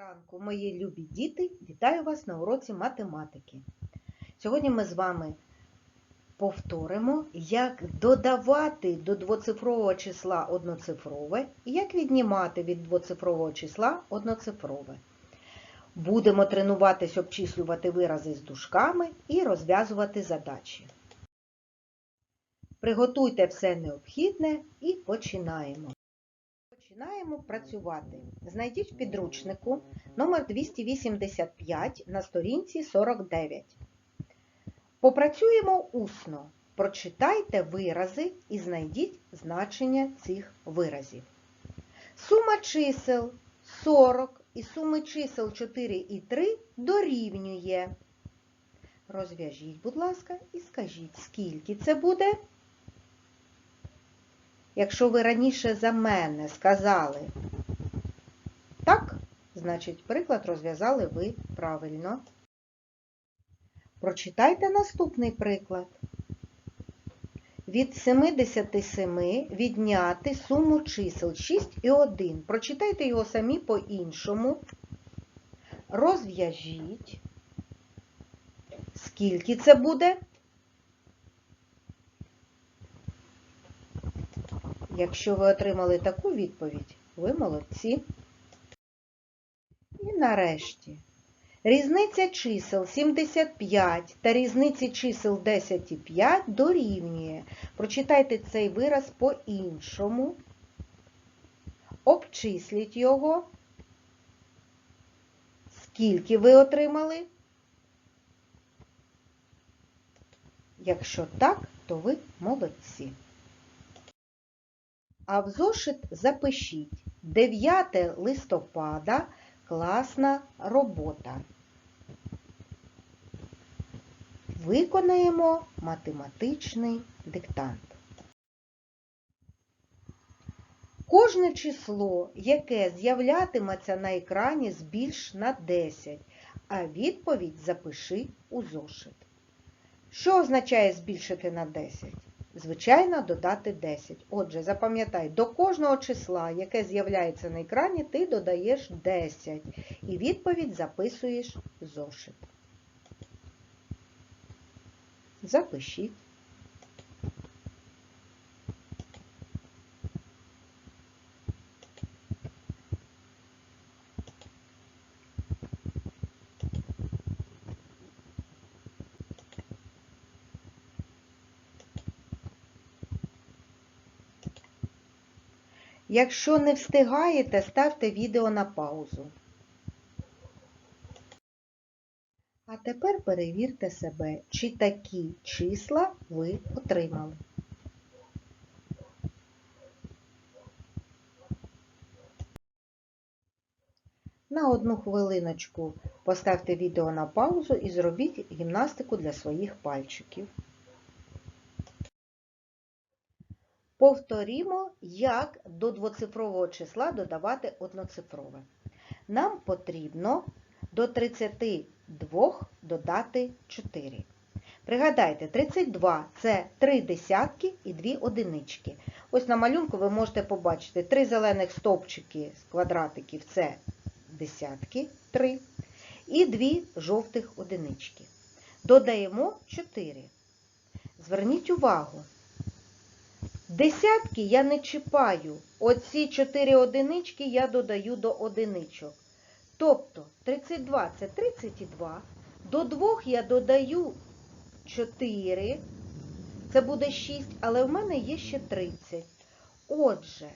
ранку, мої любі діти! Вітаю вас на уроці математики. Сьогодні ми з вами повторимо, як додавати до двоцифрового числа одноцифрове і як віднімати від двоцифрового числа одноцифрове. Будемо тренуватись обчислювати вирази з дужками і розв'язувати задачі. Приготуйте все необхідне і починаємо. Починаємо працювати. Знайдіть в підручнику номер 285 на сторінці 49. Попрацюємо усно. Прочитайте вирази і знайдіть значення цих виразів. Сума чисел 40 і суми чисел 4 і 3 дорівнює. Розв'яжіть, будь ласка, і скажіть, скільки це буде? Якщо ви раніше за мене сказали так, значить приклад розв'язали ви правильно. Прочитайте наступний приклад. Від 77 відняти суму чисел 6 і 1. Прочитайте його самі по-іншому. Розв'яжіть. Скільки це буде? Якщо ви отримали таку відповідь, ви молодці. І нарешті, різниця чисел 75 та різниці чисел 10 і 5 дорівнює. Прочитайте цей вираз по-іншому. Обчисліть його. Скільки ви отримали? Якщо так, то ви молодці. А в зошит запишіть 9 листопада класна робота. Виконаємо математичний диктант. Кожне число, яке з'являтиметься на екрані, збільш на 10, а відповідь запиши у зошит. Що означає збільшити на 10? Звичайно, додати 10. Отже, запам'ятай, до кожного числа, яке з'являється на екрані, ти додаєш 10. І відповідь записуєш в зошит. Запишіть. Якщо не встигаєте, ставте відео на паузу. А тепер перевірте себе, чи такі числа ви отримали. На одну хвилиночку поставте відео на паузу і зробіть гімнастику для своїх пальчиків. Повторімо, як до двоцифрового числа додавати одноцифрове. Нам потрібно до 32 додати 4. Пригадайте, 32 це 3 десятки і 2 одинички. Ось на малюнку ви можете побачити 3 зелених стовпчики з квадратиків це десятки 3 і 2 жовтих одинички. Додаємо 4. Зверніть увагу. Десятки я не чіпаю. Оці 4 одинички я додаю до одиничок. Тобто 32 це 32. До 2 я додаю 4. Це буде 6, але в мене є ще 30. Отже,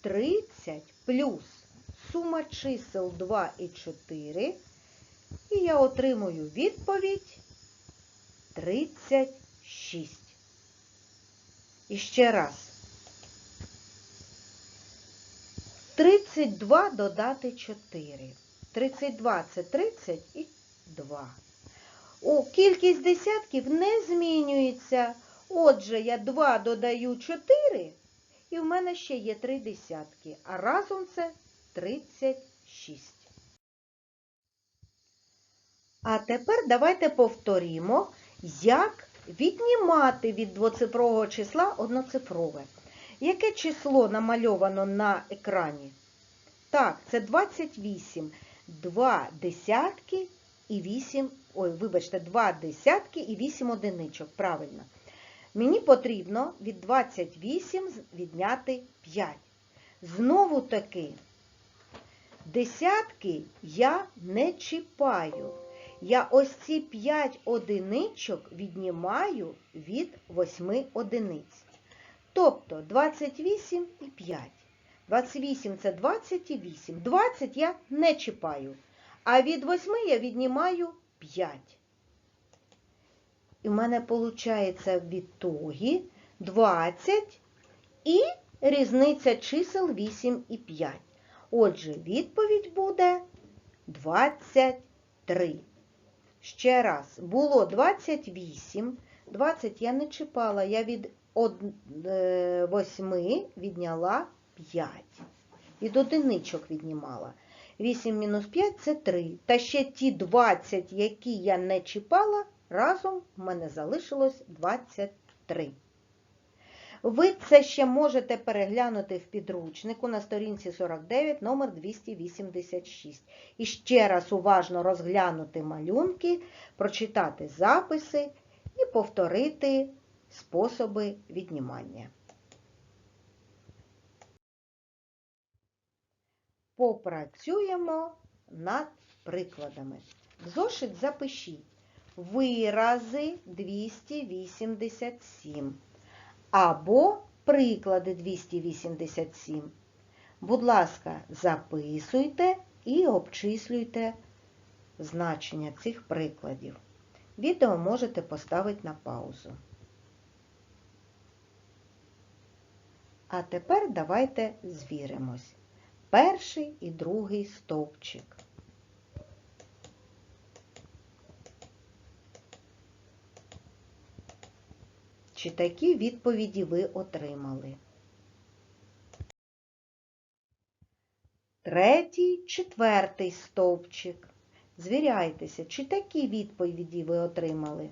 30 плюс сума чисел 2 і 4. І я отримую відповідь 36. І ще раз. 32 додати 4. 32 це 30 і 2. О, кількість десятків не змінюється. Отже, я 2 додаю 4, і в мене ще є 3 десятки. А разом це 36. А тепер давайте повторімо, як віднімати від двоцифрового числа одноцифрове. Яке число намальовано на екрані? Так, це 28. 2 десятки і 8, ой, вибачте, 2 десятки і 8 одиничок. Правильно. Мені потрібно від 28 відняти 5. Знову таки, десятки я не чіпаю. Я ось ці 5 одиничок віднімаю від 8 одиниць. Тобто 28 і 5. 28 це 28. 20 я не чіпаю. А від 8 я віднімаю 5. І в мене виходить в відтогі 20 і різниця чисел 8 і 5. Отже, відповідь буде 23. Ще раз, було 28. 20 я не чіпала, я від 8 відняла 5. Від одиничок віднімала. 8 мінус 5 це 3. Та ще ті 20, які я не чіпала, разом в мене залишилось 23. Ви це ще можете переглянути в підручнику на сторінці 49, номер 286. І ще раз уважно розглянути малюнки, прочитати записи і повторити способи віднімання. Попрацюємо над прикладами. В зошит запишіть вирази 287 або приклади 287. Будь ласка, записуйте і обчислюйте значення цих прикладів. Відео можете поставити на паузу. А тепер давайте звіримось. Перший і другий стовпчик. Чи такі відповіді ви отримали? Третій, четвертий стовпчик. Звіряйтеся, чи такі відповіді ви отримали?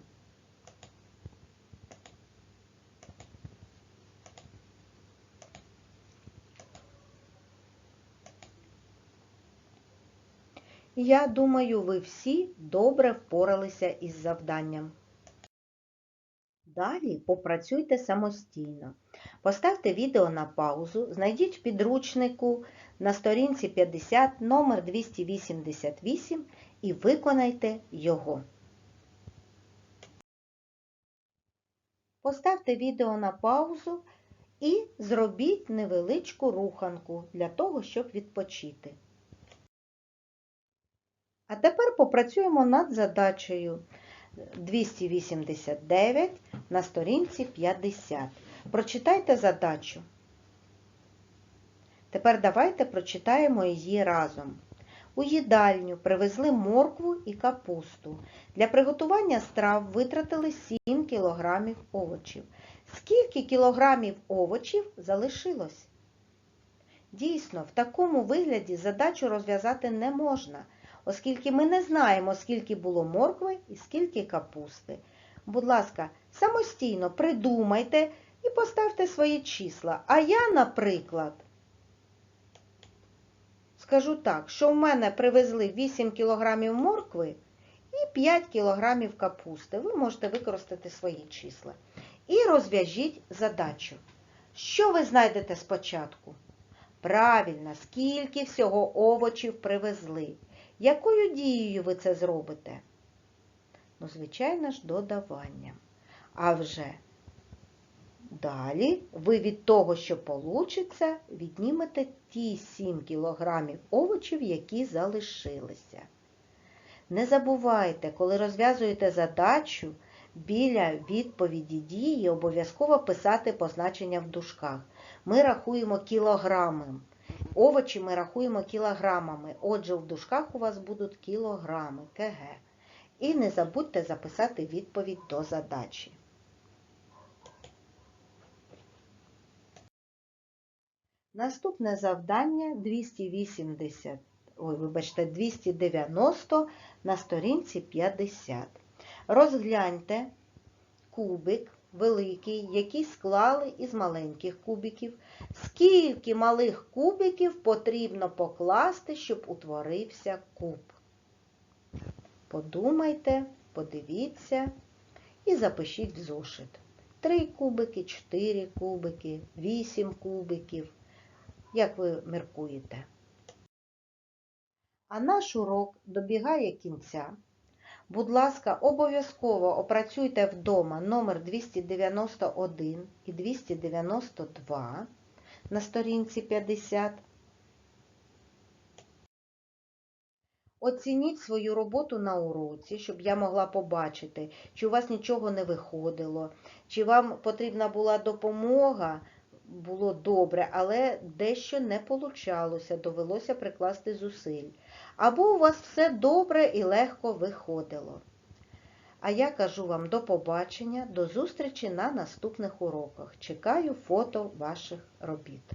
Я думаю, ви всі добре впоралися із завданням. Далі попрацюйте самостійно. Поставте відео на паузу, знайдіть в підручнику на сторінці 50 номер 288 і виконайте його. Поставте відео на паузу і зробіть невеличку руханку для того, щоб відпочити. А тепер попрацюємо над задачею 289 на сторінці 50. Прочитайте задачу. Тепер давайте прочитаємо її разом. У їдальню привезли моркву і капусту. Для приготування страв витратили 7 кілограмів овочів. Скільки кілограмів овочів залишилось? Дійсно, в такому вигляді задачу розв'язати не можна, оскільки ми не знаємо, скільки було моркви і скільки капусти. Будь ласка, самостійно придумайте і поставте свої числа. А я, наприклад, скажу так, що в мене привезли 8 кілограмів моркви і 5 кілограмів капусти. Ви можете використати свої числа. І розв'яжіть задачу. Що ви знайдете спочатку? Правильно, скільки всього овочів привезли. Якою дією ви це зробите? Ну, звичайно ж, додаванням. А вже далі ви від того, що получиться, віднімете ті 7 кілограмів овочів, які залишилися. Не забувайте, коли розв'язуєте задачу, біля відповіді дії обов'язково писати позначення в дужках. Ми рахуємо кілограми. Овочі ми рахуємо кілограмами. Отже, в дужках у вас будуть кілограми КГ. І не забудьте записати відповідь до задачі. Наступне завдання 280, ой, вибачте, 290 на сторінці 50. Розгляньте кубик великий, який склали із маленьких кубиків. Скільки малих кубиків потрібно покласти, щоб утворився куб? Подумайте, подивіться і запишіть в зошит. Три кубики, чотири кубики, вісім кубиків. Як ви міркуєте? А наш урок добігає кінця. Будь ласка, обов'язково опрацюйте вдома номер 291 і 292 на сторінці 50. Оцініть свою роботу на уроці, щоб я могла побачити, чи у вас нічого не виходило, чи вам потрібна була допомога, було добре, але дещо не получалося, довелося прикласти зусиль. Або у вас все добре і легко виходило. А я кажу вам до побачення, до зустрічі на наступних уроках. Чекаю фото ваших робіт.